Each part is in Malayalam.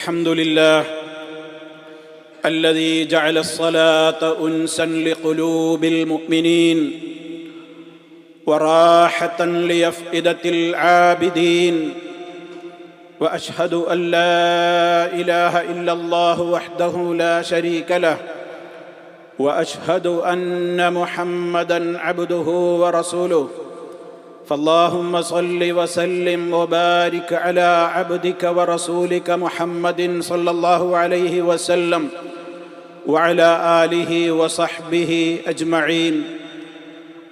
الحمد لله الذي جعل الصلاة انسا لقلوب المؤمنين وراحة ليفئده العابدين وأشهد أن لا إله إلا الله وحده لا شريك له وأشهد أن محمدا عبده ورسوله فاللهم صل وسلم وبارك على عبدك ورسولك محمد صلى الله عليه وسلم وعلى آله وصحبه أجمعين.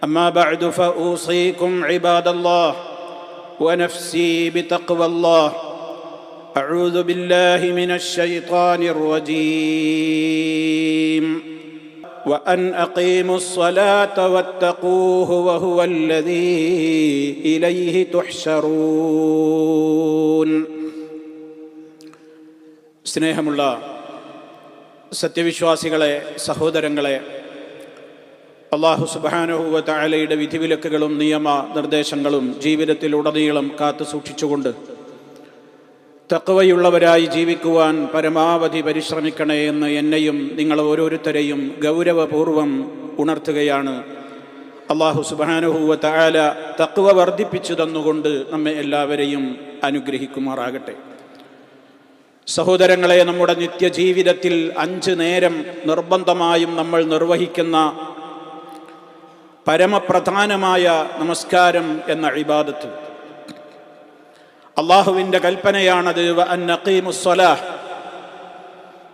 أما بعد فأوصيكم عباد الله ونفسي بتقوى الله. أعوذ بالله من الشيطان الرجيم. وان اقيموا الصلاه واتقوه وهو الذي اليه تحشرون സ്നേഹമുള്ള സത്യവിശ്വാസികളെ സഹോദരങ്ങളെ അള്ളാഹു സുബാനുഹുവ താലയുടെ വിധിവിലക്കുകളും നിയമ നിർദ്ദേശങ്ങളും ജീവിതത്തിലുടനീളം കാത്തു സൂക്ഷിച്ചുകൊണ്ട് തക്കവയുള്ളവരായി ജീവിക്കുവാൻ പരമാവധി പരിശ്രമിക്കണേ എന്ന് എന്നെയും നിങ്ങൾ ഓരോരുത്തരെയും ഗൗരവപൂർവം ഉണർത്തുകയാണ്. അള്ളാഹു സുബാനുഹൂവ താല തക്കവ വർദ്ധിപ്പിച്ചു തന്നുകൊണ്ട് നമ്മെ എല്ലാവരെയും അനുഗ്രഹിക്കുമാറാകട്ടെ. സഹോദരങ്ങളെ നമ്മുടെ നിത്യജീവിതത്തിൽ അഞ്ച് നേരം നിർബന്ധമായും നമ്മൾ നിർവഹിക്കുന്ന പരമപ്രധാനമായ നമസ്കാരം എന്ന ഇബാദത്ത്. അള്ളാഹുവിന്റെ കൽപ്പനയാണത്.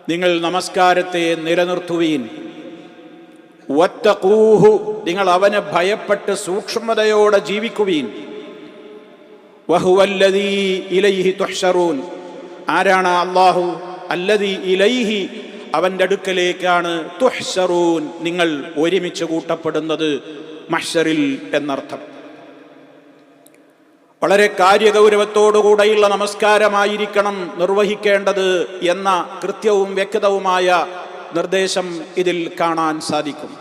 നിങ്ങൾ നമസ്കാരത്തെ നിലനിർത്തുവീൻ. കൂഹു നിങ്ങൾ അവനെ ഭയപ്പെട്ട് സൂക്ഷ്മതയോടെ ജീവിക്കുവീൻ. ഇലൈഹി തുഹ്ശറൂൻ. ആരാണ് അള്ളാഹു? അല്ലതി ഇലൈഹി അവന്റെ അടുക്കലേക്കാണ് തുഹ്ശറൂൻ നിങ്ങൾ ഒരുമിച്ച് കൂട്ടപ്പെടുന്നത് മഷറിൽ എന്നർത്ഥം. വളരെ കാര്യഗൗരവത്തോടുകൂടെയുള്ള നമസ്കാരമായിരിക്കണം നിർവഹിക്കേണ്ടത് എന്ന കൃത്യവും വ്യക്തവുമായ നിർദ്ദേശം ഇതിൽ കാണാൻ സാധിക്കും.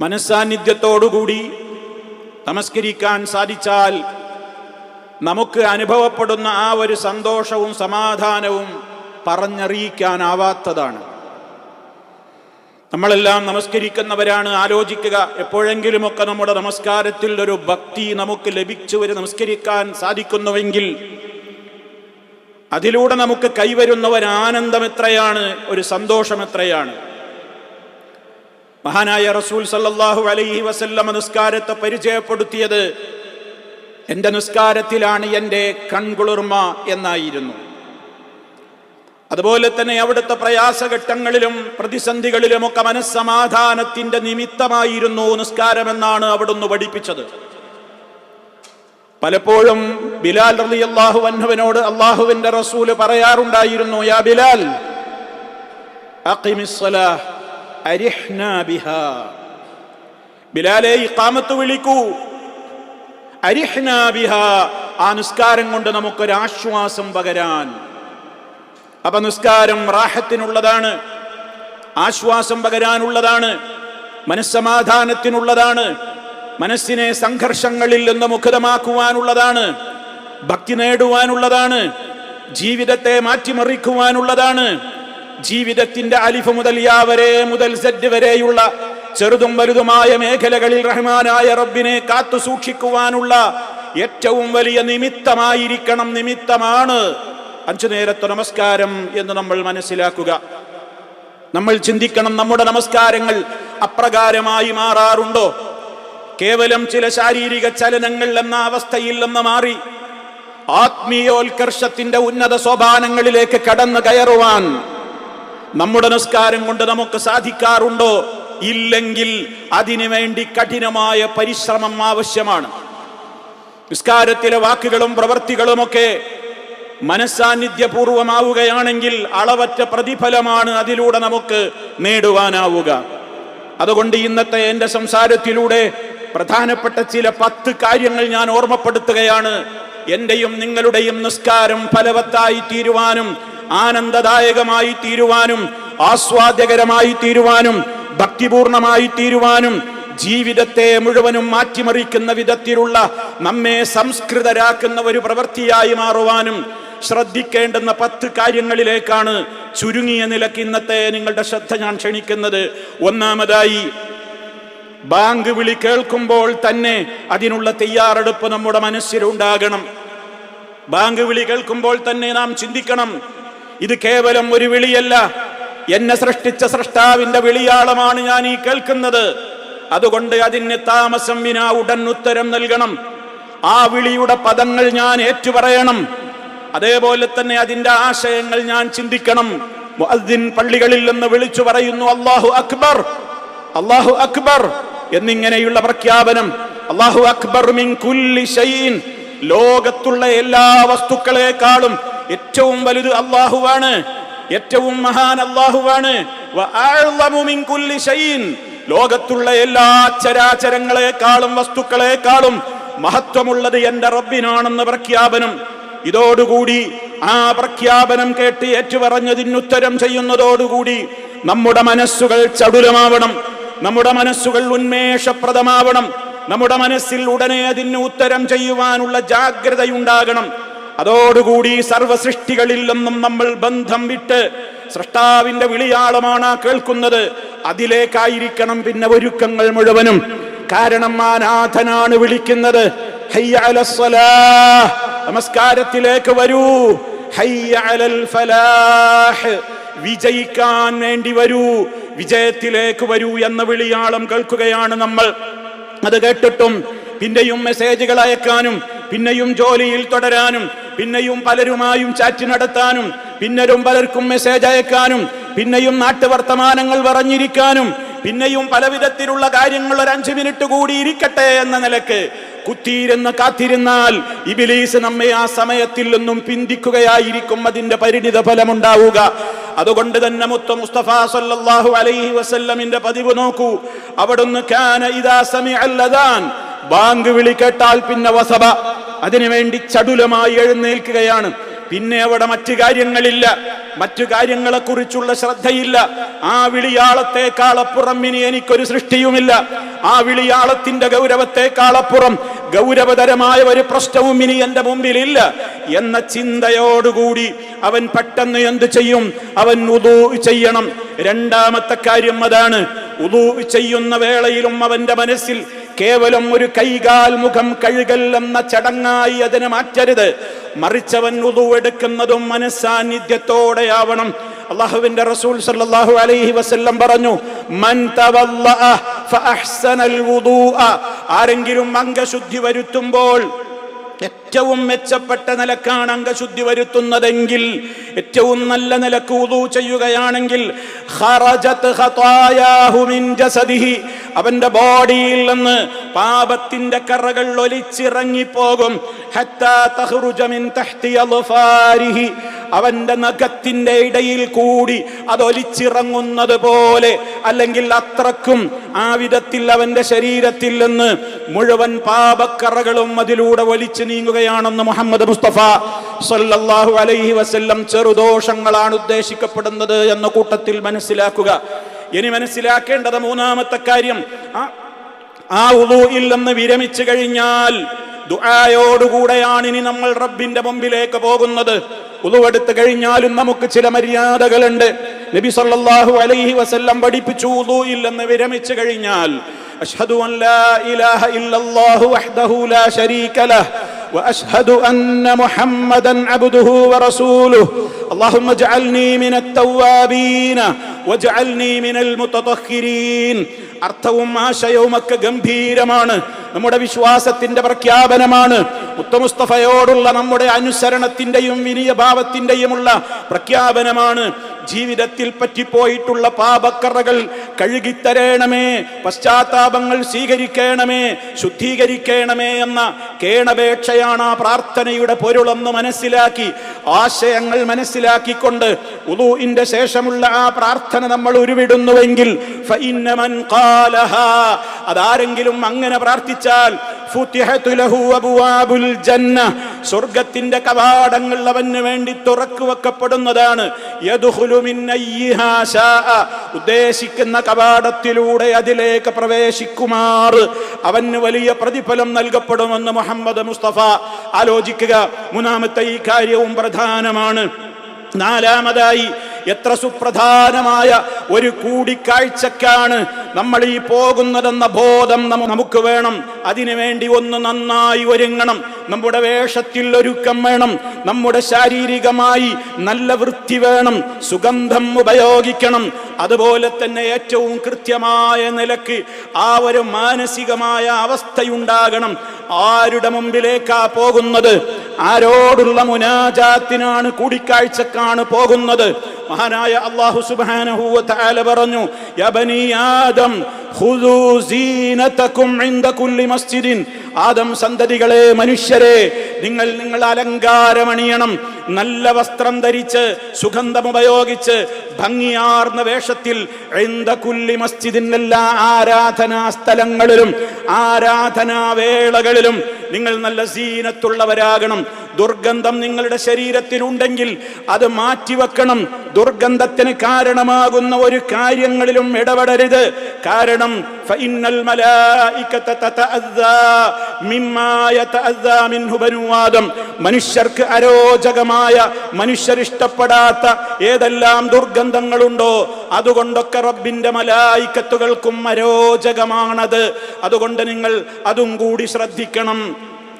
മനസ്സാന്നിധ്യത്തോടുകൂടി നമസ്കരിക്കാൻ സാധിച്ചാൽ നമുക്ക് അനുഭവപ്പെടുന്ന ആ ഒരു സന്തോഷവും സമാധാനവും പറഞ്ഞറിയിക്കാനാവാത്തതാണ്. നമ്മളെല്ലാം നമസ്കരിക്കുന്നവരാണ്. ആലോചിക്കുക. എപ്പോഴെങ്കിലുമൊക്കെ നമ്മുടെ നമസ്കാരത്തിൽ ഒരു ഭക്തി നമുക്ക് ലഭിച്ചു വരെ നമസ്കരിക്കാൻ സാധിക്കുന്നുവെങ്കിൽ അതിലൂടെ നമുക്ക് കൈവരുന്ന ഒരു ആനന്ദം എത്രയാണ്? ഒരു സന്തോഷം എത്രയാണ്? മഹാനായ റസൂൽ സല്ലല്ലാഹു അലൈഹി വസല്ലമ നിസ്കാരത്തെ പരിചയപ്പെടുത്തിയത് എന്റെ നിസ്കാരത്തിലാണ് എന്റെ കൺകുളിർമ എന്നായിരുന്നു. അതുപോലെ തന്നെ അവിടുത്തെ പ്രയാസഘട്ടങ്ങളിലും പ്രതിസന്ധികളിലുമൊക്കെ മനസ്സമാധാനത്തിന്റെ നിമിത്തമായിരുന്നു നിസ്കാരമെന്നാണ് അവിടുന്ന് പഠിപ്പിച്ചത്. പലപ്പോഴും ബിലാൽ റലി അള്ളാഹു അൻഹുവിനോട് അള്ളാഹുവിന്റെ റസൂൽ പറയാറുണ്ടായിരുന്നു യാ ബിലാൽ ബിലാലെ ഇഖാമത്ത് വിളിക്കൂ. അരിഹ്നാ ബിഹാ ആ നിസ്കാരം കൊണ്ട് നമുക്കൊരാശ്വാസം പകരാൻ. അപ്പൊ നിസ്കാരം റാഹത്തിനുള്ളതാണ്. ആശ്വാസം പകരാനുള്ളതാണ്. മനസ്സമാധാനത്തിനുള്ളതാണ്. മനസ്സിനെ സംഘർഷങ്ങളിൽ നിന്ന് മുഖതമാക്കുവാനുള്ളതാണ്. ഭക്തി നേടുവാനുള്ളതാണ്. ജീവിതത്തെ മാറ്റിമറിക്കുവാനുള്ളതാണ്. ജീവിതത്തിന്റെ അലിഫ് മുതൽ യാ വരെ മുതൽ സെഡ് വരെയുള്ള ചെറുതും വലുതുമായ മേഖലകളിൽ റഹ്മാനായ റബ്ബിനെ കാത്തു സൂക്ഷിക്കുവാനുള്ള ഏറ്റവും വലിയ നിമിത്തമായിരിക്കണം. നിമിത്തമാണ് അഞ്ചു നേരത്തെ നമസ്കാരം എന്ന് നമ്മൾ മനസ്സിലാക്കുക. നമ്മൾ ചിന്തിക്കണം നമ്മുടെ നമസ്കാരങ്ങൾ അപ്രകാരമായി മാറാറുണ്ടോ? കേവലം ചില ശാരീരിക ചലനങ്ങൾ എന്ന അവസ്ഥയിൽ നിന്ന് മാറി. ആത്മീയോത്കർഷത്തിന്റെ ഉന്നത സോപാനങ്ങളിലേക്ക് കടന്നു കയറുവാൻ നമ്മുടെ നമസ്കാരം കൊണ്ട് നമുക്ക് സാധിക്കാറുണ്ടോ? ഇല്ലെങ്കിൽ അതിനു വേണ്ടി കഠിനമായ പരിശ്രമം ആവശ്യമാണ്. നിസ്കാരത്തിലെ വാക്കുകളും പ്രവൃത്തികളുമൊക്കെ മനസ്സാന്നിധ്യപൂർവമാവുകയാണെങ്കിൽ അളവറ്റ പ്രതിഫലമാണ് അതിലൂടെ നമുക്ക് നേടുവാനാവുക. അതുകൊണ്ട് ഇന്നത്തെ എന്റെ സംസാരത്തിലൂടെ പ്രധാനപ്പെട്ട ചില പത്ത് കാര്യങ്ങൾ ഞാൻ ഓർമ്മപ്പെടുത്തുകയാണ്. എന്റെയും നിങ്ങളുടെയും നിസ്കാരം ഫലവത്തായി തീരുവാനും ആനന്ദദായകമായി തീരുവാനും ആസ്വാദ്യകരമായി തീരുവാനും ഭക്തിപൂർണമായി തീരുവാനും ജീവിതത്തെ മുഴുവനും മാറ്റിമറിക്കുന്ന വിധത്തിലുള്ള നമ്മെ സംസ്കൃതരാക്കുന്ന ഒരു പ്രവൃത്തിയായി മാറുവാനും ശ്രദ്ധിക്കേണ്ടുന്ന പത്ത് കാര്യങ്ങളിലേക്കാണ് ചുരുങ്ങിയ നിലയ്ക്ക് ഇന്നത്തെ നിങ്ങളുടെ ശ്രദ്ധ ഞാൻ ക്ഷണിക്കുന്നത്. ഒന്നാമതായി ബാങ്ക് വിളി കേൾക്കുമ്പോൾ തന്നെ അതിനുള്ള തയ്യാറെടുപ്പ് നമ്മുടെ മനസ്സിലുണ്ടാകണം. ബാങ്ക് വിളി കേൾക്കുമ്പോൾ തന്നെ നാം ചിന്തിക്കണം ഇത് കേവലം ഒരു വിളിയല്ല എന്നെ സൃഷ്ടിച്ച സൃഷ്ടാവിന്റെ വിളിയാളമാണ് ഞാൻ ഈ കേൾക്കുന്നത്. അതുകൊണ്ട് അതിന് താമസം വിനാ ഉടൻ ഉത്തരം നൽകണം. ആ വിളിയുടെ പദങ്ങൾ ഞാൻ ഏറ്റുപറയണം. അതേപോലെ തന്നെ അതിന്റെ ആശയങ്ങൾ ഞാൻ ചിന്തിക്കണം. മുഅദ്ദിൻ പള്ളികളിൽ നിന്ന് വിളിച്ചു പറയുന്നു അള്ളാഹു അക്ബർ അള്ളാഹു അക്ബർ എന്നിങ്ങനെയുള്ള പ്രഖ്യാപനം. അള്ളാഹു അക്ബർ മിൻ കുല്ലി ഷൈൻ ലോകത്തുള്ള എല്ലാ വസ്തുക്കളെക്കാളും ഏറ്റവും വലുത് അള്ളാഹുവാണ് ഏറ്റവും മഹാൻ അള്ളാഹുവാണ് ലോകത്തുള്ള എല്ലാ ചരാചരങ്ങളെക്കാളും വസ്തുക്കളെക്കാളും മഹത്വമുള്ളത് എന്റെ റബ്ബിനാണെന്ന് പ്രഖ്യാപനം. ഇതോടുകൂടി ആ പ്രഖ്യാപനം കേട്ട് ഏറ്റുപറഞ്ഞതിന് ഉത്തരം ചെയ്യുന്നതോടുകൂടി നമ്മുടെ മനസ്സുകൾ ചടുലമാവണം. നമ്മുടെ മനസ്സുകൾ ഉന്മേഷപ്രദമാവണം. നമ്മുടെ മനസ്സിൽ ഉടനെ അതിന് ഉത്തരം ചെയ്യുവാനുള്ള ജാഗ്രതയുണ്ടാകണം. അതോടുകൂടി സർവസൃഷ്ടികളിൽ നിന്നും നമ്മൾ ബന്ധം വിട്ട് സൃഷ്ടാവിന്റെ വിളിയാളമാണ് കേൾക്കുന്നത്. അതിലേക്കായിരിക്കണം പിന്നെ ഒരുക്കങ്ങൾ മുഴുവനും. കാരണം ആനാഥനാണ് വിളിക്കുന്നത്? ഹയ്യ. നമസ്കാരത്തിലേക്ക് വരൂ. ഫലാഹ്. വിജയിക്കാൻ വേണ്ടി വരൂ. വിജയത്തിലേക്ക് വരൂ എന്ന വിളിയാളം കേൾക്കുകയാണ് നമ്മൾ. അത് കേട്ടിട്ടും പിന്നെയും മെസ്സേജുകൾ അയക്കാനും പിന്നെയും ജോലിയിൽ തുടരാനും പിന്നെയും പലരുമായും ചാറ്റ് നടത്താനും പിന്നരും പലർക്കും മെസ്സേജ് അയക്കാനും പിന്നെയും നാട്ടുവർത്തമാനങ്ങൾ പറഞ്ഞിരിക്കാനും പിന്നെയും പലവിധത്തിലുള്ള കാര്യങ്ങൾ ഒരു അഞ്ചു മിനിറ്റ് കൂടി ഇരിക്കട്ടെ എന്ന നിലയ്ക്ക് കുത്തിയിരുന്ന് കാത്തിരുന്നാൽ ഇബിലീസ് നമ്മെ ആ സമയത്തിൽ നിന്നും പിന്തിക്കുകയായിരിക്കും അതിന്റെ പരിണിത ഫലമുണ്ടാവുക. അതുകൊണ്ട് തന്നെ മുത്ത മുസ്തഫ സല്ലല്ലാഹു അലൈഹി വസല്ലമിന്റെ പതിവ് നോക്കൂ. അവിടുന്ന് കാന ഇദാ സമയ അല്ലതാൻ ബാങ്ക് വിളി കേട്ടാൽ പിന്നെ വസബ അതിനുവേണ്ടി ചടുലമായി എഴുന്നേൽക്കുകയാണ്. പിന്നെ അവിടെ മറ്റു കാര്യങ്ങളില്ല. മറ്റു കാര്യങ്ങളെ കുറിച്ചുള്ള ശ്രദ്ധയില്ല. ആ വിളിയാളത്തെക്കാളപ്പുറം ഇനി എനിക്കൊരു സൃഷ്ടിയുമില്ല. ആ വിളിയാളത്തിന്റെ ഗൗരവത്തെക്കാളപ്പുറം ഗൗരവതരമായ ഒരു പ്രശ്നവും ഇനി എന്റെ മുമ്പിലില്ല. എന്ന ചിന്തയോടുകൂടി അവൻ പെട്ടെന്ന് എന്തു ചെയ്യും? അവൻ ഉദൂ ചെയ്യണം. രണ്ടാമത്തെ കാര്യം അതാണ്. ഉദൂ ചെയ്യുന്ന വേളയിലും അവന്റെ മനസ്സിൽ കേവലം ഒരു കൈകാൽ മുഖം കഴുകൽ എന്ന ചടങ്ങായി അതിനെ മാറ്റരുത്. മറിച്ചവൻ ഉതുവെടുക്കുന്നതും മനസ്സാന്നിധ്യത്തോടെയാവണം. അള്ളാഹുവിന്റെ റസൂൽ സല്ലല്ലാഹു അലൈഹി വസല്ലം പറഞ്ഞു മൻ ആരെങ്കിലും അംഗശുദ്ധി വരുത്തുമ്പോൾ ഏറ്റവും മെച്ചപ്പെട്ട നിലക്കാണ് അംഗശുദ്ധി വരുത്തുന്നതെങ്കിൽ ഏറ്റവും നല്ല നിലയ്ക്ക് ഉദു ചെയ്യുകയാണെങ്കിൽ അവന്റെ ബോഡിയിൽ നിന്ന് പാപത്തിന്റെ കറകൾ ഒലിച്ചിറങ്ങിപ്പോകും. ഹത്താ മിൻ തഹ്തി അവന്റെ നഖത്തിന്റെ ഇടയിൽ കൂടി അത് ഒലിച്ചിറങ്ങുന്നത് പോലെ അല്ലെങ്കിൽ അത്രക്കും ആ വിധത്തിൽ അവന്റെ ശരീരത്തിൽ നിന്ന് മുഴുവൻ പാപക്കറകളും അതിലൂടെ ഒലിച്ചു നീങ്ങുകയാണെന്ന് മുഹമ്മദ് മുസ്തഫ സല്ലല്ലാഹു അലൈഹി വസല്ലം ചെറുദോഷങ്ങളാണ് ഉദ്ദേശിക്കപ്പെടുന്നത് എന്ന കൂട്ടത്തിൽ മനസ്സിലാക്കുക. ഇനി മനസ്സിലാക്കേണ്ടത് മൂന്നാമത്തെ കാര്യം ആ ആ ഉദൂയിൽ നിന്ന് വിരമിച്ചു കഴിഞ്ഞാൽ ദുആയോടുകൂടെയാണ് ഇനി നമ്മൾ റബ്ബിന്റെ മുമ്പിലേക്ക് പോകുന്നത്. ഉദുവെടുത്തു കഴിഞ്ഞാലും നമുക്ക് ചില മര്യാദകളുണ്ട്. നബി സല്ലല്ലാഹു അലൈഹി വസല്ലം പഠിപ്പിച്ചു ഉദൂയിൽ നിന്ന് വിരമിച്ചു കഴിഞ്ഞാൽ അഷ്ഹദു അൻ ലാ ഇലാഹ ഇല്ലല്ലാഹു വഹ്ദഹു ലാ ശരീക ലഹ് واشهد ان محمدا عبده ورسوله اللهم اجعلني من التوابين واجعلني من المتطهرين അർത്ഥവും ആശയവും ഒക്കെ ഗംഭീരമാണ് നമ്മുടെ വിശ്വാസത്തിന്റെ പ്രഖ്യാപനമാണ് മുത്തമുസ്തഫയോടുള്ള നമ്മുടെ അനുസരണത്തിന്റെയും വിനയഭാവത്തിന്റെയുമുള്ള പ്രഖ്യാപനമാണ് ജീവിതത്തിൽ പറ്റിപ്പോയിട്ടുള്ള പാപക്കറകൾ കഴുകിത്തരേണമേ പശ്ചാത്താപങ്ങൾ സ്വീകരിക്കണമേ ശുദ്ധീകരിക്കണമേ എന്ന കേണപേക്ഷയാണ് ആ പ്രാർത്ഥനയുടെ പൊരുളെന്ന് മനസ്സിലാക്കി ആശയങ്ങൾ മനസ്സിലാക്കിക്കൊണ്ട് ഉദൂഇന്റെ ശേഷമുള്ള ആ പ്രാർത്ഥന നമ്മൾ ഉരുവിടുന്നുവെങ്കിൽ അതാരെങ്കിലും അങ്ങനെ പ്രാർത്ഥിച്ചാൽ സ്വർഗത്തിന്റെ കവാടങ്ങൾ അവന് വേണ്ടി തുറക്കു വെക്കപ്പെടുന്നതാണ് ഉദ്ദേശിക്കുന്ന കവാടത്തിലൂടെ അതിലേക്ക് പ്രവേശിക്കുമാർ. അവന് വലിയ പ്രതിഫലം നൽകപ്പെടുമെന്ന് മുഹമ്മദ് മുസ്തഫ ആലോചിക്കുക. മൂന്നാമത്തെ ഈ കാര്യവും പ്രധാനമാണ്. നാലാമതായി എത്ര സുപ്രധാനമായ ഒരു കൂടിക്കാഴ്ചക്കാണ് നമ്മൾ ഈ പോകുന്നതെന്ന ബോധം നമുക്ക് വേണം. അതിനുവേണ്ടി ഒന്ന് നന്നായി ഒരുങ്ങണം. നമ്മുടെ വേഷത്തിൽ ഒരുക്കം വേണം. നമ്മുടെ ശാരീരികമായി നല്ല വൃത്തി വേണം. സുഗന്ധം ഉപയോഗിക്കണം. അതുപോലെ തന്നെ ഏറ്റവും കൃത്യമായ നിലയ്ക്ക് ആ ഒരു മാനസികമായ അവസ്ഥയുണ്ടാകണം. ആരുടെ മുമ്പിലേക്കാ പോകുന്നത്? ആരോടുള്ള മുനാജാത്തിനാണ് കൂടിക്കാഴ്ചക്കാണ് പോകുന്നത്. മഹാനായ അള്ളാഹു സുബ്ഹാനഹു വ തആല പറഞ്ഞു യാ ബനി ആദം സന്തതികളെ മനുഷ്യരെ നിങ്ങൾ നിങ്ങൾ അലങ്കാരമണിയണം. നല്ല വസ്ത്രം ധരിച്ച് സുഗന്ധം ഉപയോഗിച്ച് ഭംഗിയാർന്ന വേഷത്തിൽ ഇൻദ കുല്ലി മസ്ജിദിൻ എല്ലാ ആരാധനാ സ്ഥലങ്ങളിലും ആരാധനാ വേളകളിലും നിങ്ങൾ നല്ല സീനത്തുള്ളവരാകണം. ദുർഗന്ധം നിങ്ങളുടെ ശരീരത്തിലുണ്ടെങ്കിൽ അത് മാറ്റിവെക്കണം. ദുർഗന്ധത്തിന് കാരണമാകുന്ന ഒരു കാര്യങ്ങളിലും ഇടപെടരുത്. കാരണം മനുഷ്യർക്ക് മലായികത അരോചകമായ മനുഷ്യരിഷ്ടപ്പെടാത്ത ഏതെല്ലാം ദുർഗന്ധങ്ങളുണ്ടോ അതുകൊണ്ടൊക്കെ റബ്ബിന്റെ മലായിക്കത്തുകൾക്കും അരോചകമാണത്. അതുകൊണ്ട് നിങ്ങൾ അതും കൂടി ശ്രദ്ധിക്കണം.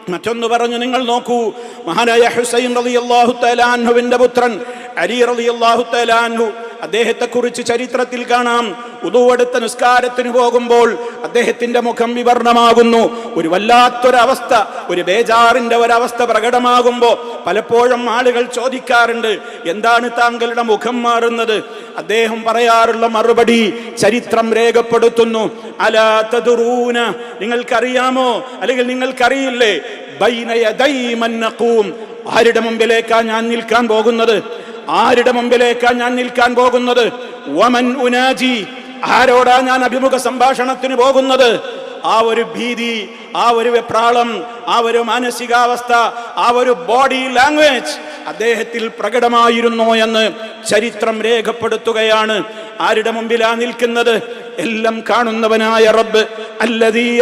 മറ്റൊന്ന് പറഞ്ഞു നിങ്ങൾ നോക്കൂ. മഹാനായ ഹുസൈൻ റളിയല്ലാഹു തലാൻഹുവിന്റെ പുത്രൻ അലി റളിയല്ലാഹു തആലാൻഹു അദ്ദേഹത്തെ കുറിച്ച് ചരിത്രത്തിൽ കാണാം. ഉതുവെടുത്ത നിസ്കാരത്തിന് പോകുമ്പോൾ അദ്ദേഹത്തിന്റെ മുഖം വിവർണമാകുന്നു. ഒരു വല്ലാത്തൊരവസ്ഥ ഒരു ബേജാറിന്റെ ഒരവസ്ഥ പ്രകടമാകുമ്പോൾ പലപ്പോഴും ആളുകൾ ചോദിക്കാറുണ്ട് എന്താണ് താങ്കളുടെ മുഖം മാറുന്നത്? അദ്ദേഹം പറയാറുള്ള മറുപടി ചരിത്രം രേഖപ്പെടുത്തുന്നു. അലാത്തതുറൂന നിങ്ങൾക്കറിയാമോ? അല്ലെങ്കിൽ നിങ്ങൾക്കറിയില്ലേ? ബൈന യദൈ നഖൂം. ആരുടെ മുമ്പിലേക്കാ ഞാൻ നിൽക്കാൻ പോകുന്നത്? ആരുടെ മുമ്പിലേക്കാ ഞാൻ നിൽക്കാൻ പോകുന്നത്? വമൻ ഉനാജി ആരോടാ ഞാൻ അഭിമുഖ സംഭാഷണത്തിന് പോകുന്നത്? ആ ഒരു ഭീതി ആ ഒരു വെപ്രാളം ആ ഒരു മാനസികാവസ്ഥ ആ ഒരു ബോഡി ലാംഗ്വേജ് അദ്ദേഹത്തിൽ പ്രകടമായിരുന്നോ എന്ന് ചരിത്രം രേഖപ്പെടുത്തുകയാണ്. ആരുടെ മുമ്പിലാ നിൽക്കുന്നത്? എല്ലാം കാണുന്നവനായ റബ്ബ് അല്ലതീ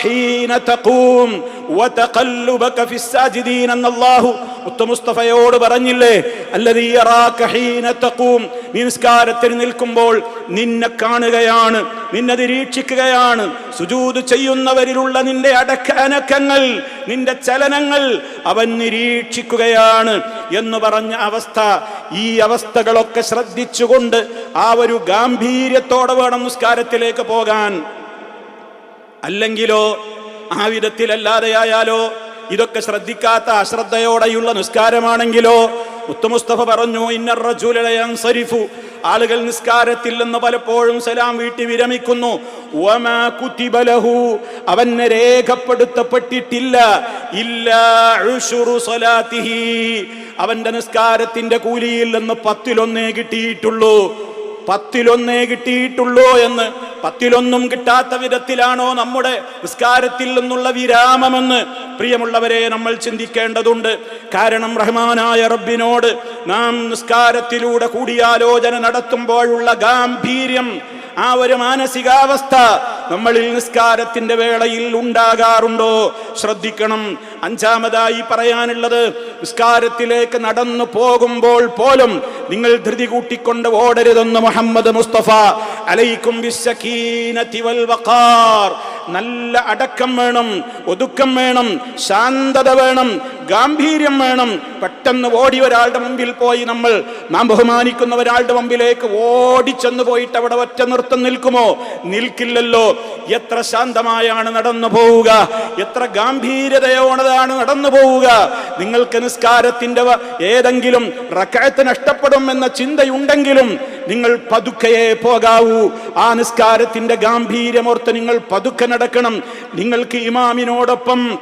ഹീന തഖൂം. വതഖല്ലുബക ഫിസ്സാജിദീൻ എന്ന് അല്ലാഹു മുത്ത മുസ്തഫയോട് പറഞ്ഞില്ലേ? നീ നിസ്കാരത്തിൽ നിൽക്കുമ്പോൾ നിന്നെ കാണുകയാണ് നിന്നെ നിരീക്ഷിക്കുകയാണ്. സുജൂത് ചെയ്യുന്നവരിലുള്ള നിന്റെ അടക്ക അനക്കങ്ങൾ നിന്റെ ചലനങ്ങൾ അവൻ നിരീക്ഷിക്കുകയാണ് എന്ന് പറഞ്ഞ അവസ്ഥ. ഈ അവസ്ഥകളൊക്കെ ശ്രദ്ധിച്ചുകൊണ്ട് ആ ഒരു ഗാംഭീര്യത്തോടെ വേണം നിസ്കാരത്തിലേക്ക് പോകാൻ. അല്ലെങ്കിലോ ആ വിധത്തിലല്ലാതെയായാലോ ഇതൊക്കെ ശ്രദ്ധിക്കാത്ത അശ്രദ്ധയോടെയുള്ള നിസ്കാരമാണെങ്കിലോ? മുത്തുമുസ്തഫ പറഞ്ഞു റജുലയൻസരിഫു ആളുകൾ നിസ്കാരത്തിൽ നിന്ന് പലപ്പോഴും സലാം വീട്ടി വിരമിക്കുന്നു. അവന് രേഖപ്പെടുത്തപ്പെട്ടിട്ടില്ല. അവന്റെ നിസ്കാരത്തിന്റെ കൂലിയിൽ നിന്ന് പത്തിലൊന്നേ കിട്ടിയിട്ടുള്ളൂ. പത്തിലൊന്നേ കിട്ടിയിട്ടുള്ളൂ എന്ന് പത്തിലൊന്നും കിട്ടാത്ത വിധത്തിലാണോ നമ്മുടെ നിസ്കാരത്തിൽ നിന്നുള്ള വിരാമമെന്ന് പ്രിയമുള്ളവരെ നമ്മൾ ചിന്തിക്കേണ്ടതുണ്ട്. കാരണം റഹ്മാനായ റബ്ബിനോട് നാം നിസ്കാരത്തിലൂടെ കൂടിയാലോചന നടത്തുമ്പോഴുള്ള ഗാംഭീര്യം ആ ഒരു മാനസികാവസ്ഥ നമ്മളിൽ നിസ്കാരത്തിന്റെ വേളയിൽ ഉണ്ടാകാറുണ്ടോ? ശ്രദ്ധിക്കണം. അഞ്ചാമതായി പറയാനുള്ളത് നിസ്കാരത്തിലേക്ക് നടന്നു പോകുമ്പോൾ പോലും നിങ്ങൾ ധൃതി കൂട്ടിക്കൊണ്ട് ഓടരുതെന്ന് മുഹമ്മദ് മുസ്തഫ അലൈക്കും നല്ല അടക്കം വേണം ഒതുക്കം വേണം ശാന്തത വേണം ഗാംഭീര്യം വേണം. പെട്ടെന്ന് ഓടി ഒരാളുടെ മുമ്പിൽ പോയി നമ്മൾ നാം ബഹുമാനിക്കുന്ന ഒരാളുടെ മുമ്പിലേക്ക് ഓടിച്ചെന്ന് പോയിട്ട് അവിടെ ഒറ്റ നൃത്തം നിൽക്കുമോ? നിൽക്കില്ലല്ലോ. എത്ര ശാന്തമായാണ് നടന്നു പോവുക? എത്ര ഗാംഭീര്യതയോടതാണ് നടന്നു പോവുക? നിങ്ങൾക്ക് നിസ്കാരത്തിന്റെ ഏതെങ്കിലും റക്കയത്ത് നഷ്ടപ്പെടും എന്ന ചിന്തയുണ്ടെങ്കിലും നിങ്ങൾ പതുക്കയെ പോകാവൂ. ആ നിസ്കാരത്തിന്റെ ഗാംഭീര്യമോർത്ത് നിങ്ങൾ പതുക്കെ നടക്കണം. നിങ്ങൾക്ക് ഇമാമിനോടൊപ്പം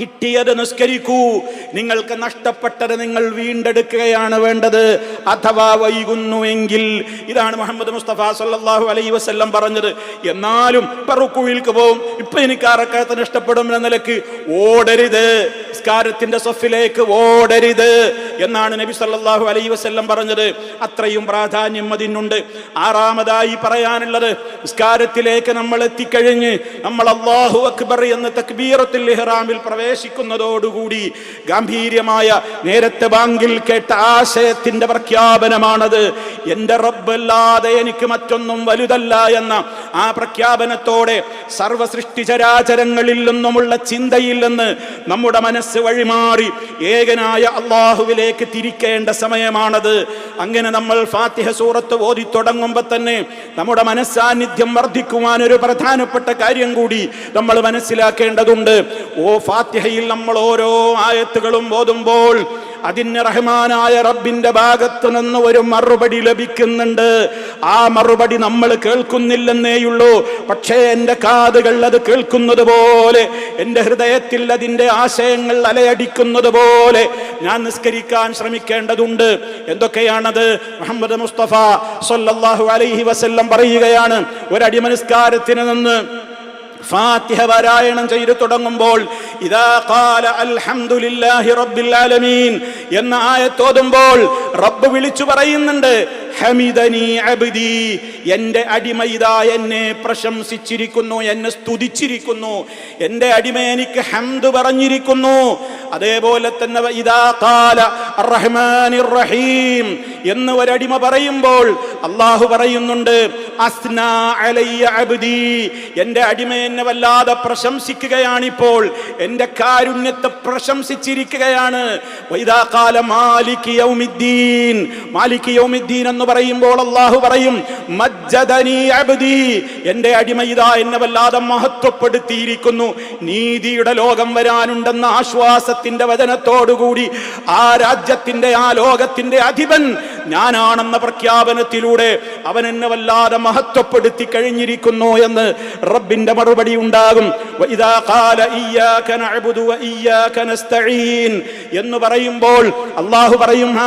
കിട്ടിയത് നിസ്കരിക്കൂ. നിങ്ങൾക്ക് നഷ്ടപ്പെട്ടത് നിങ്ങൾ വീണ്ടെടുക്കുകയാണ് വേണ്ടത്. അഥവാ വൈകുന്നുവെങ്കിൽ. ഇതാണ് മുഹമ്മദ് മുസ്തഫ സല്ലല്ലാഹു അലൈ വസല്ലം പറഞ്ഞത്. എന്നാലും ഇപ്പൊ റുക്കുവിൽക്ക് പോവും ഇപ്പൊ എനിക്ക് അറക്കാത്ത നഷ്ടപ്പെടും എന്ന നിലയ്ക്ക് ഓടരുത്. സ്കാരത്തിന്റെ സൊഫിലേക്ക് ഓടരുത് എന്നാണ് നബി സല്ലാഹു അലൈ വസല്ലം പറഞ്ഞത്. അത്രയും പ്രാധാന്യം അതിനുണ്ട്. ആറാമതായി പറയാനുള്ളത് സ്കാരത്തിലേക്ക് നമ്മൾ എത്തിക്കഴിഞ്ഞ് നമ്മൾ അള്ളാഹു അക്ബർ എന്ന തക്ബീറത്തിൽ ഇഹ്റാമിൽ പ്രവേശിക്കുന്നതോടുകൂടി ഗാംഭീര്യമായ നേരത്തെ ബാങ്കിൽ കേട്ട ആശയത്തിന്റെ പ്രഖ്യാപനമാണത്. എന്റെ റബ്ബല്ലാതെ എനിക്ക് മറ്റൊന്നും വലുതല്ല എന്ന ആ പ്രഖ്യാപനത്തോടെ സർവസൃഷ്ടി സൃഷ്ടിചരാചരങ്ങളിൽ നിന്നുമുള്ള ചിന്തയിൽ നിന്ന് നമ്മുടെ മനസ്സ് വഴിമാറി ഏകനായ അള്ളാഹുവിലേക്ക് തിരിക്കേണ്ട സമയമാണത്. അങ്ങനെ നമ്മൾ ഫാത്തിഹ സൂറത്ത് ഓതി തുടങ്ങുമ്പോൾ തന്നെ നമ്മുടെ മനസ്സാന്നിധ്യം വർദ്ധിക്കുവാൻ ഒരു പ്രധാനപ്പെട്ട കാര്യം കൂടി നമ്മൾ മനസ്സിലാക്കേണ്ടതുണ്ട്. ഓ ഫാത്തിഹയിൽ നമ്മൾ ഓരോ ആയത്തുകളും ഓതുമ്പോൾ അതിന് റഹ്മാനായ റബ്ബിന്റെ ഭാഗത്തു നിന്ന് ഒരു മറുപടി ലഭിക്കുന്നുണ്ട്. ആ മറുപടി നമ്മൾ കേൾക്കുന്നില്ലെന്നേയുള്ളൂ. പക്ഷേ എന്റെ കാതുകൾ അത് കേൾക്കുന്നത് പോലെ എന്റെ ഹൃദയത്തിൽ അതിന്റെ ആശയങ്ങൾ അലയടിക്കുന്നത് പോലെ ഞാൻ നിസ്കരിക്കാൻ ശ്രമിക്കേണ്ടതുണ്ട്. എന്തൊക്കെയാണത്? മുഹമ്മദ് മുസ്തഫ സല്ലല്ലാഹു അലൈഹി വസല്ലം പറയുകയാണ്. ഒരടിമ നിസ്കാരത്തിന് നിന്ന് ഫാത്തിഹ പാരായണം ചെയ്തു തുടങ്ങുമ്പോൾ ഇതാ കാല അൽഹംദുലില്ലാഹി റബ്ബിൽ ആലമീൻ എന്ന ആയത്തോതുമ്പോൾ റബ്ബ് വിളിച്ചു പറയുന്നുണ്ട് ഹമിദനി അബ്ദി എന്റെ അടിമ ഇതാ എന്നെ പ്രശംസിച്ചിരിക്കുന്നു എന്നെ സ്തുതിച്ചിരിക്കുന്നു. എന്റെ അടിമ എനിക്ക് ഹംദ് പറഞ്ഞിരിക്കുന്നു. അതേപോലെ തന്നെ ഇതാ കാല അർറഹ്മാനിർ റഹീം എന്ന് ഒരടിമ പറയുമ്പോൾ അള്ളാഹു പറയുന്നുണ്ട് അസ്ന അലയ്യ അബ്ദി എന്റെ അടിമ എന്നെ വല്ലാതെ പ്രശംസിക്കുകയാണിപ്പോൾ എന്റെ കാരുണ്യത്തെ പ്രശംസിച്ചിരിക്കുകയാണ്. മാലിക് യൗമിദ്ദീൻ മാലിക് യൗമിദ്ദീൻ എന്ന് പറയുമ്പോൾ അള്ളാഹു പറയും എന്റെ അടിമ ഇതാ എന്നെ വല്ലാതെ മഹത്വപ്പെടുത്തിയിരിക്കുന്നു. നീതിയുടെ ലോകം വരാനുണ്ടെന്ന ആശ്വാസത്തിന്റെ വചനത്തോടുകൂടി ആ രാജ്യത്തിന്റെ ആ ലോകത്തിന്റെ അധിപൻ ഞാനാണെന്ന പ്രഖ്യാപനത്തിലൂടെ അവൻ എന്നെ വല്ലാതെ മഹത്വപ്പെടുത്തി കഴിഞ്ഞിരിക്കുന്നു എന്ന് റബ്ബിന്റെ മറുപടി ഉണ്ടാകും. എന്ന് പറയുമ്പോൾ അള്ളാഹു പറയും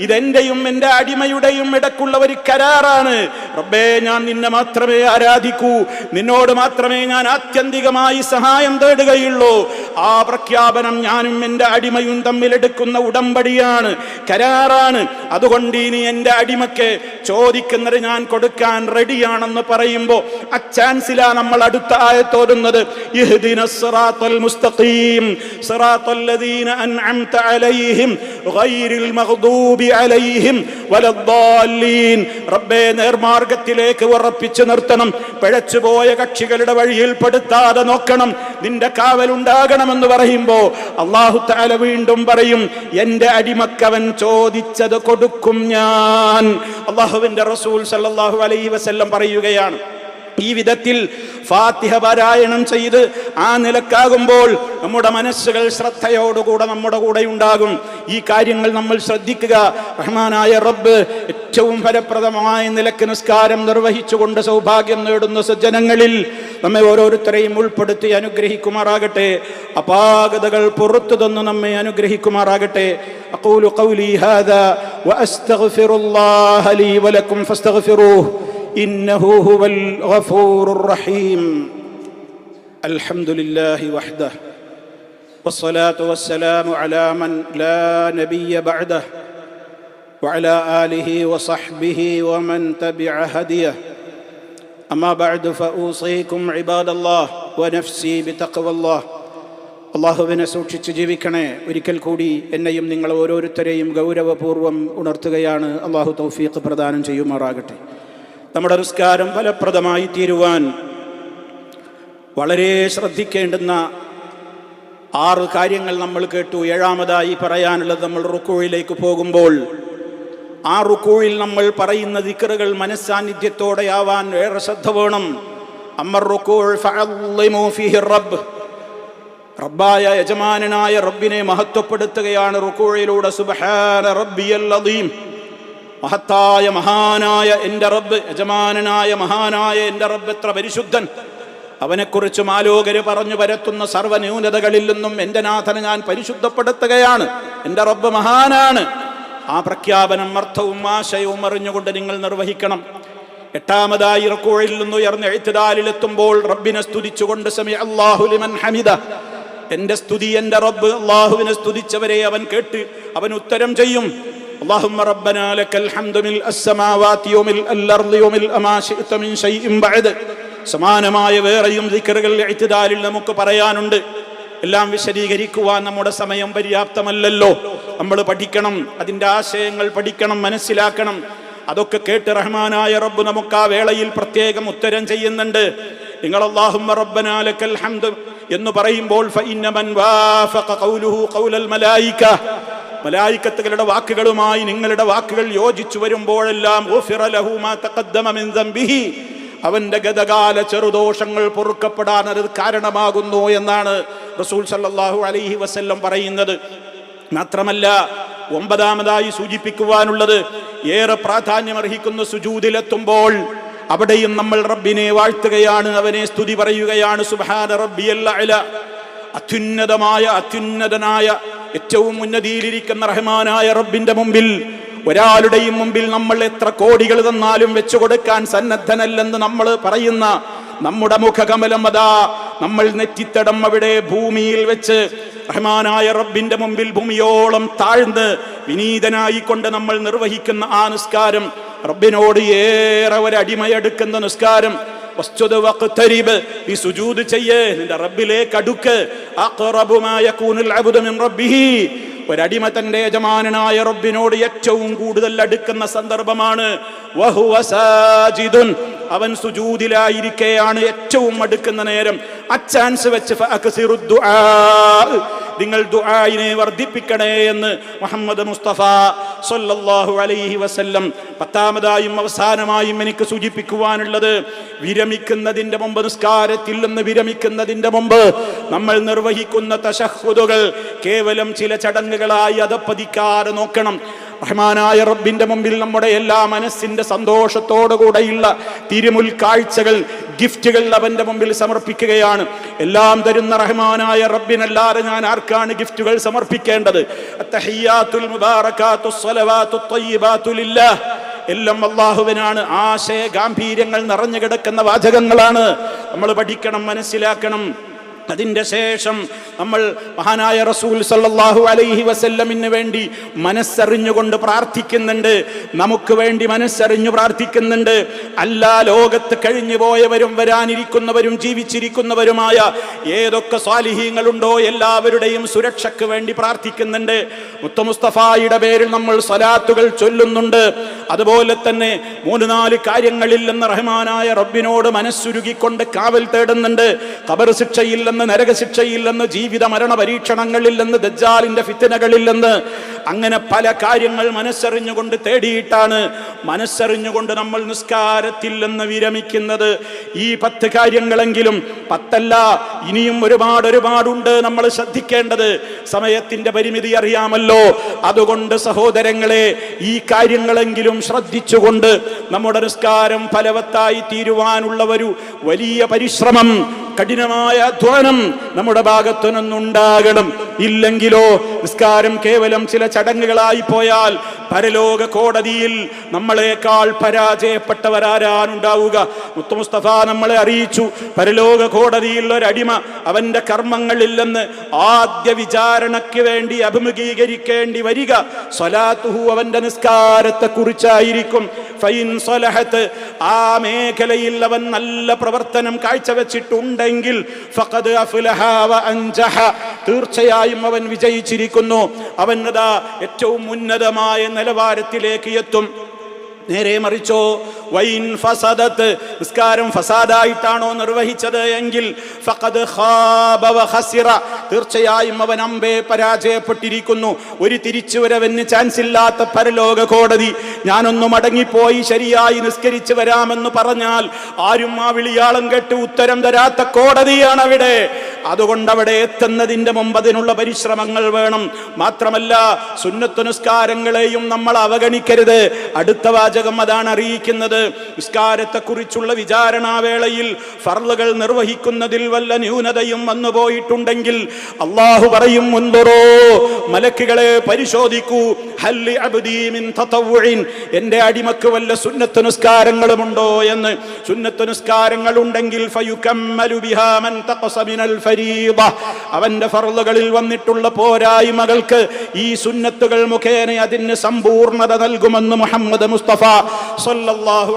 ഇതെന്റെയും എന്റെ അടിമയുടെയും ഇടക്കുള്ള ഒരു കരാറാണ്. റബ്ബേ ഞാൻ നിന്നെ മാത്രമേ ആരാധിക്കൂ. നിന്നോട് മാത്രമേ ഞാൻ ആത്യന്തികമായി സഹായം തേടുകയുള്ളൂ. ആ പ്രഖ്യാപനം ഞാനും എന്റെ അടിമയും തമ്മിൽ എടുക്കുന്ന ഉടമ്പടിയാണ് കരാറാണ്. അതുകൊണ്ട് ഇനി എന്റെ അടിമയ്ക്ക് ചോദിക്കുന്നത് ഞാൻ കൊടുക്കാൻ റെഡിയാണെന്ന് പറയുമ്പോൾ ആ ചാൻസിലാ നമ്മൾ അടുത്ത സിറാത്തൽ മുസ്തഖീം അൻഅംത അലൈഹിം ഗൈറിൽ മഗ്ദൂബി. അലൈഹിം വലദ്ദാലീൻ. റബ്ബേ നേർമാർഗത്തിലേക്ക് ഉറപ്പിച്ചു നിർത്തണം. പിഴച്ചുപോയ കക്ഷികളുടെ വഴിയിൽ പെടുത്താതെ നോക്കണം. നിന്റെ കാവലുണ്ടാകണമെന്ന് പറയുമ്പോ അള്ളാഹു താല വീണ്ടും പറയും എന്റെ അടിമക്കവൻ ചോദിച്ചത് കൊടുക്കും ഞാൻ. അള്ളാഹുവിന്റെ റസൂൽ സല്ലല്ലാഹു അലൈഹി വസല്ലം പറയുകയാണ് ഈ വിധത്തിൽ ഫാത്തിഹ പാരായണം ചെയ്ത് ആ നിലക്കാകുമ്പോൾ നമ്മുടെ മനസ്സുകൾ ശ്രദ്ധയോടുകൂടെ നമ്മുടെ കൂടെ ഉണ്ടാകും ഈ കാര്യങ്ങൾ നമ്മൾ ശ്രദ്ധിക്കുക റഹ്മാനായ റബ്ബ് ഏറ്റവും ഫലപ്രദമായ നിലക്ക് നിസ്കാരം നിർവഹിച്ചുകൊണ്ട് സൗഭാഗ്യം നേടുന്ന സജ്ജനങ്ങളിൽ നമ്മെ ഓരോരുത്തരെയും ഉൾപ്പെടുത്തി അനുഗ്രഹിക്കുമാറാകട്ടെ അപാകതകൾ പുറത്തു തന്ന് നമ്മെ അനുഗ്രഹിക്കുമാറാകട്ടെ أقول قولي هذا وأستغفر الله لي ولكم فاستغفروه إنه هو الغفور الرحيم الحمد لله وحده والصلاة والسلام على من لا نبي بعده وعلى آله وصحبه ومن تبع هديه أما بعد فأوصيكم عباد الله ونفسي بتقوى الله അള്ളാഹുവിനെ സൂക്ഷിച്ച് ജീവിക്കണേ ഒരിക്കൽ കൂടി എന്നെയും നിങ്ങൾ ഓരോരുത്തരെയും ഗൗരവപൂർവ്വം ഉണർത്തുകയാണ് അള്ളാഹു തൗഫീഖ് പ്രദാനം ചെയ്യുമാറാകട്ടെ നമ്മുടെ നിസ്കാരം ഫലപ്രദമായി തീരുവാൻ വളരെ ശ്രദ്ധിക്കേണ്ടുന്ന ആറ് കാര്യങ്ങൾ നമ്മൾ കേട്ടു. ഏഴാമതായി പറയാനുള്ളത് നമ്മൾ റുക്കുഴിലേക്ക് പോകുമ്പോൾ ആ റുക്കുഴിൽ നമ്മൾ പറയുന്ന ദിക്കറുകൾ മനസ്സാന്നിധ്യത്തോടെയാവാൻ ഏറെ ശ്രദ്ധ വേണം. അമ്മർ റബ്ബ്. റബ്ബായ യജമാനായ റബ്ബിനെ മഹത്വപ്പെടുത്തുകയാണ് റുക്കൂഴിലൂടെ സുബഹാന റബ്ബിയൽ മഹത്തായ മഹാനായ എന്റെ റബ്ബ് യജമാനായ മഹാനായ എന്റെ റബ്ബ് എത്ര പരിശുദ്ധൻ. അവനെക്കുറിച്ച് മാലോകര് പറഞ്ഞു പരത്തുന്ന സർവന്യൂനതകളിൽ നിന്നും എന്റെ നാഥനെ ഞാൻ പരിശുദ്ധപ്പെടുത്തുകയാണ്. എന്റെ റബ്ബ് മഹാനാണ്. ആ പ്രഖ്യാപനം അർത്ഥവും ആശയവും അറിഞ്ഞുകൊണ്ട് നിങ്ങൾ നിർവഹിക്കണം. എട്ടാമതായി ഇറക്കോഴിൽ നിന്ന് ഉയർന്ന എഴുത്തുദാലിലെത്തുമ്പോൾ റബ്ബിനെ സ്തുതിച്ചുകൊണ്ട് സമയ ഹമിദ. എന്റെ സ്തുതി എന്റെ റബ്ബ് അള്ളാഹുവിനെ സ്തുതിച്ചവരെ അവൻ കേട്ട് അവൻ ഉത്തരം ചെയ്യും. اللهم ربنا لك الحمد من السماوات وملء الارض وملء ما شئت من شيء بعد സമാനമായ വേറെയും ദിക്കറുകൾ എഴുത്തുദാലിൽ നമുക്ക് പറയാനുണ്ട് എല്ലാം വിശദീകരിക്കുവാൻ നമ്മുടെ സമയം പര്യാപ്തമല്ലല്ലോ നമ്മൾ പഠിക്കണം അതിൻ്റെ ആശയങ്ങൾ പഠിക്കണം മനസ്സിലാക്കണം അതൊക്കെ കേട്ട് റഹ്മാനായ റബ്ബ് നമുക്ക് ആ വേളയിൽ പ്രത്യേകം ഉത്തരം ചെയ്യുന്നുണ്ട് നിങ്ങൾ അല്ലാഹുമ്മ റബ്ബനാ ലക്കൽ ഹംദ് എന്ന് പറയുമ്പോൾ മലായിക്കത്തുകളുടെ വാക്കുകളുമായി നിങ്ങളുടെ വാക്കുകൾ യോജിച്ചു വരുമ്പോഴെല്ലാം അവന്റെ ഗതകാല ചെറുദോഷങ്ങൾ പൊറുക്കപ്പെടാൻ അത് കാരണമാകുന്നു എന്നാണ് റസൂൽ സല്ലാഹു അലൈഹി വസ്ല്ലം പറയുന്നത്. മാത്രമല്ല ഒമ്പതാമതായി സൂചിപ്പിക്കുവാനുള്ളത് ഏറെ പ്രാധാന്യമർഹിക്കുന്ന സുജൂദിലെത്തുമ്പോൾ അവിടെയും നമ്മൾ റബ്ബിനെ വാഴ്ത്തുകയാണ് അവനെ സ്തുതി പറയുകയാണ്. സുബ്ഹാന റബ്ബിയൽ അഅല. അത്യുന്നതമായ അത്യുന്നതനായ ഏറ്റവും ഉന്നതിയിലിരിക്കുന്ന റഹ്മാനായ റബ്ബിന്റെ മുമ്പിൽ ഒരാളുടെയും മുമ്പിൽ നമ്മൾ എത്ര കോടികൾ തന്നാലും വെച്ചു കൊടുക്കാൻ സന്നദ്ധനല്ലെന്ന് നമ്മൾ പറയുന്ന നമ്മുടെ മുഖകമലം അതാ. നമ്മൾ നെറ്റിത്തടം അവിടെ ഭൂമിയിൽ വെച്ച് റഹ്മാനായ റബ്ബിന്റെ മുമ്പിൽ ഭൂമിയോളം താഴ്ന്ന് വിനീതനായിക്കൊണ്ട് നമ്മൾ നിർവഹിക്കുന്ന ആ നിസ്കാരം റബ്ബിനോട് ഏറെ ഒരു അടിമയെടുക്കുന്ന നിസ്കാരം. ഈ സുജൂദ് ചെയ്യേ നിന്റെ റബ്ബിലേക്ക് അടുക്ക്. ഒരടിമ തന്റെ യജമാനനായ റബ്ബിനോട് ഏറ്റവും കൂടുതൽ അടുക്കുന്ന സന്ദർഭമാണ്. അവൻ സുജൂദിലായിരിക്കെയാണ് ഏറ്റവും അടുക്കുന്ന നേരം. ആ ചാൻസ് വെച്ച് നിങ്ങൾ ദുആയിനെ വർദ്ധിപ്പിക്കണേ എന്ന് മുഹമ്മദ് മുസ്തഫ സല്ലല്ലാഹു അലൈഹി വസല്ലം പത്താമതായും അവസാനമായും എനിക്ക് സൂചിപ്പിക്കുവാനുള്ളത്. വിരമിക്കുന്നതിന്റെ മുമ്പ് നിസ്കാരത്തിൽ നിന്ന് വിരമിക്കുന്നതിന്റെ മുമ്പ് നമ്മൾ നിർവഹിക്കുന്ന തശഹുദുകൾ കേവലം ചില ചടങ്ങുകളായി അതപ്പതിക്കാതെ നോക്കണം. റഹ്മാനായ റബ്ബിന്റെ മുമ്പിൽ നമ്മുടെ എല്ലാ മനസ്സിന്റെ സന്തോഷത്തോടുകൂടെയുള്ള തിരുമുൽ കാഴ്ചകൾ ഗിഫ്റ്റുകൾ അവന്റെ മുമ്പിൽ സമർപ്പിക്കുകയാണ്. എല്ലാം തരുന്ന റഹ്മാനായ റബ്ബിനല്ലാതെ ഞാൻ ആർക്കാണ് ഗിഫ്റ്റുകൾ സമർപ്പിക്കേണ്ടത്? എല്ലാം അള്ളാഹുവിനാണ്. ആശയ ഗാംഭീര്യങ്ങൾ നിറഞ്ഞു കിടക്കുന്ന വാചകങ്ങളാണ്. നമ്മൾ പഠിക്കണം മനസ്സിലാക്കണം. അതിന്റെ ശേഷം നമ്മൾ മഹാനായ റസൂൽ സല്ലാഹു അലൈഹി വസല്ലമിന് വേണ്ടി മനസ്സറിഞ്ഞുകൊണ്ട് പ്രാർത്ഥിക്കുന്നുണ്ട്. നമുക്ക് വേണ്ടി മനസ്സറിഞ്ഞു പ്രാർത്ഥിക്കുന്നുണ്ട്. അല്ല ലോകത്ത് കഴിഞ്ഞു പോയവരും വരാനിരിക്കുന്നവരും ജീവിച്ചിരിക്കുന്നവരുമായ ഏതൊക്കെ സ്വാലിഹീങ്ങളുണ്ടോ എല്ലാവരുടെയും സുരക്ഷയ്ക്ക് വേണ്ടി പ്രാർത്ഥിക്കുന്നുണ്ട്. മുത്തമുസ്തഫായുടെ പേരിൽ നമ്മൾ സ്വലാത്തുകൾ ചൊല്ലുന്നുണ്ട്. അതുപോലെ തന്നെ മൂന്ന് നാല് കാര്യങ്ങളിൽ നിന്ന് റഹ്മാനായ റബ്ബിനോട് മനസ്സുരുകിക്കൊണ്ട് കാവൽ തേടുന്നുണ്ട്. കബർ ശിക്ഷയിൽ നിന്ന് നരകശിക്ഷയിൽ നിന്ന് ജീവിത മരണ പരീക്ഷണങ്ങളിൽ നിന്ന് ദജ്ജാലിന്റെ ഫിത്തനകളിൽ നിന്ന് അങ്ങനെ പല കാര്യങ്ങൾ മനസ്സറിഞ്ഞുകൊണ്ട് തേടിയിട്ടാണ് മനസ്സറിഞ്ഞുകൊണ്ട് നമ്മൾ നിസ്കാരത്തിൽ നിന്ന് വിരമിക്കുന്നത്. ഈ പത്ത് കാര്യങ്ങളെങ്കിലും പത്തല്ല ഇനിയും ഒരുപാട് ഒരുപാടുണ്ട് നമ്മൾ ശ്രദ്ധിക്കേണ്ടത്. സമയത്തിന്റെ പരിമിതി അറിയാമല്ലോ. അതുകൊണ്ട് സഹോദരങ്ങളെ ഈ കാര്യങ്ങളെങ്കിലും ശ്രദ്ധിച്ചുകൊണ്ട് നമ്മുടെ നിസ്കാരം ഫലവത്തായി തീരുവാനുള്ള ഒരു വലിയ പരിശ്രമം കഠിനമായ അധ്വാനം നമ്മുടെ ഭാഗത്തു നിന്നുണ്ടാകണം ഇല്ലെങ്കിലോ നിസ്കാരം കേവലം ചില ചടങ്ങുകളായി പോയാൽ പരലോക കോടതിയിൽ നമ്മളെക്കാൾ പരാജയപ്പെട്ടവരാരാനുണ്ടാവുക മുസ്തഫ നമ്മളെ അറിയിച്ചു പരലോക കോടതിയിൽ ഒരടിമ അവന്റെ കർമ്മങ്ങളില്ലെന്ന് ആദ്യ വിചാരണയ്ക്ക് വേണ്ടി അഭിമുഖീകരിക്കേണ്ടി വരിക. സ്വലാത്തുഹു അവന്റെ നിസ്കാരത്തെ കുറിച്ചായിരിക്കും ഫൈൻ സ്വലഹത്ത് ആ മേഖലയിൽ അവൻ നല്ല പ്രവർത്തനം കാഴ്ചവെച്ചിട്ടുണ്ടെങ്കിൽ അൻജഹ. തീർച്ചയായും അവൻ വിജയിച്ചിരിക്കുന്നു. അവൻ അതാ ഏറ്റവും ഉന്നതമായ നിലവാരത്തിലേക്ക് എത്തും. നേരെ മറിച്ചോ? വൈൻ ഫസദത്ത് നിസ്കാരം ഫസാദായിട്ടാണോ നിർവഹിച്ചത് എങ്കിൽ ഫഖദ് ഖാബ വ ഖസിറ. തീർച്ചയായും അവൻ അമ്പേ പരാജയപ്പെട്ടിരിക്കുന്നു. ഒരു തിരിച്ചു തിരിച്ചുവരവന് ചാൻസ് ഇല്ലാത്ത പരലോക കോടതി. ഞാനൊന്ന് മടങ്ങിപ്പോയി ശരിയായി നിസ്കരിച്ചു വരാമെന്ന് പറഞ്ഞാൽ ആരും ആ വിളിയാളം കേട്ട് ഉത്തരം തരാത്ത കോടതിയാണ് അവിടെ അതുകൊണ്ട് അവിടെ എത്തുന്നതിന്റെ മുമ്പ് അതിനുള്ള പരിശ്രമങ്ങൾ വേണം. മാത്രമല്ല സുന്നത്ത് നിസ്കാരങ്ങളെയും നമ്മൾ അവഗണിക്കരുത്. അടുത്ത വാചകം അതാണ് അറിയിക്കുന്നത് നിസ്കാരത്തെ കുറിച്ചുള്ള വിചാരണാവേളയിൽ ഫർളുകൾ നിർവഹിക്കുന്നതിൽ വല്ല ന്യൂനതയും വന്നു പോയിട്ടുണ്ടെങ്കിൽ അള്ളാഹു പറയും മുൻപുറോ മലക്കുകളെ പരിശോധിക്കൂ. എന്റെ അടിമക്ക് വല്ല സുന്നത്ത് നിസ്കാരങ്ങളുമുണ്ടോ എന്ന് സുന്നത്ത് നിസ്കാരങ്ങൾ ഉണ്ടെങ്കിൽ. അവന്റെ ഫർളുകളിൽ വന്നിട്ടുള്ള പോരായ്മകൾക്ക് ഈ സുന്നത്തുകൾ മുഖേന അതിന് സമ്പൂർണത നൽകുമെന്ന് മുഹമ്മദ് മുസ്തഫ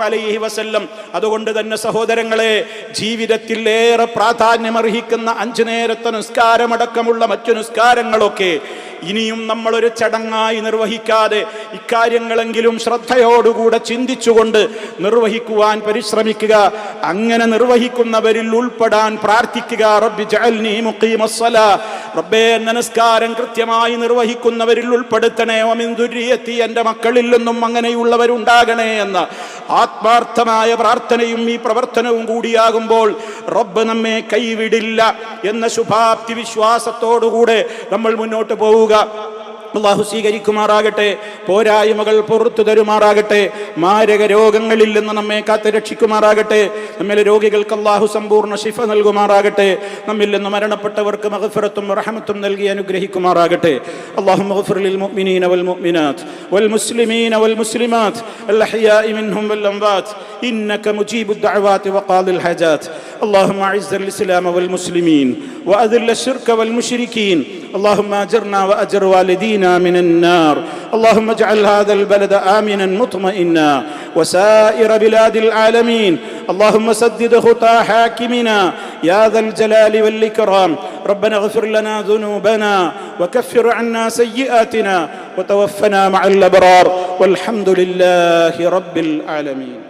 അലൈഹി വസല്ലം. അതുകൊണ്ട് തന്നെ സഹോദരങ്ങളെ ജീവിതത്തിൽ ഏറെ പ്രാധാന്യമർഹിക്കുന്ന അഞ്ചു നേരത്തെ നിസ്കാരമടക്കമുള്ള മറ്റു നിസ്കാരങ്ങളൊക്കെ ഇനിയും നമ്മളൊരു ചടങ്ങായി നിർവഹിക്കാതെ ഇക്കാര്യങ്ങളെങ്കിലും ശ്രദ്ധയോടുകൂടെ ചിന്തിച്ചുകൊണ്ട് നിർവഹിക്കുവാൻ പരിശ്രമിക്കുക. അങ്ങനെ നിർവഹിക്കുന്നവരിൽ ഉൾപ്പെടാൻ പ്രാർത്ഥിക്കുക. റബ്ബി ജഅൽനി മുഖീമസ്സലാ റബ്ബേ നമസ്കാരം കൃത്യമായി നിർവഹിക്കുന്നവരിൽ ഉൾപ്പെടുത്തണേ. ഒമിൻ ദുര്യത്തി എന്റെ മക്കളിൽ നിന്നും അങ്ങനെയുള്ളവരുണ്ടാകണേ എന്ന. ആത്മാർത്ഥമായ പ്രാർത്ഥനയും ഈ പ്രവർത്തനവും കൂടിയാകുമ്പോൾ റബ്ബ് നമ്മെ കൈവിടില്ല എന്ന ശുഭാപ്തി വിശ്വാസത്തോടുകൂടെ നമ്മൾ മുന്നോട്ട് പോവുക. അള്ളാഹു സ്വീകരിക്കുമാറാകട്ടെ പോരായ്മകൾ പുറത്തു തരുമാറാകട്ടെ മാരക രോഗങ്ങളിൽ നിന്ന് നമ്മെ കാത്ത് രക്ഷിക്കുമാറാകട്ടെ നമ്മിലെ രോഗികൾക്ക് അള്ളാഹു സമ്പൂർണ്ണ ശിഫ നൽകുമാറാകട്ടെ നമ്മിൽ നിന്ന് മരണപ്പെട്ടവർക്ക് മഹഫിറത്തും റഹമത്തും നൽകി അനുഗ്രഹിക്കുമാറാകട്ടെ അള്ളാഹു മഹഫിർ للمؤمنين والمؤمنات والمسلمين والمسلمات الأحياء منهم والأموات إنك مجيب الدعوات وقاضي الحاجات اللهم أعز الإسلام والمسلمين وأذل الشرك والمشركين اللهم أجرنا وأجر والدينا من النار. اللهم اجعل هذا البلد آمنا مطمئنا وسائر بلاد العالمين. اللهم سدد خطى حاكمنا يا ذا الجلال والإكرام. ربنا اغفر لنا ذنوبنا وكفر عنا سيئاتنا وتوفنا مع الأبرار. والحمد لله رب العالمين.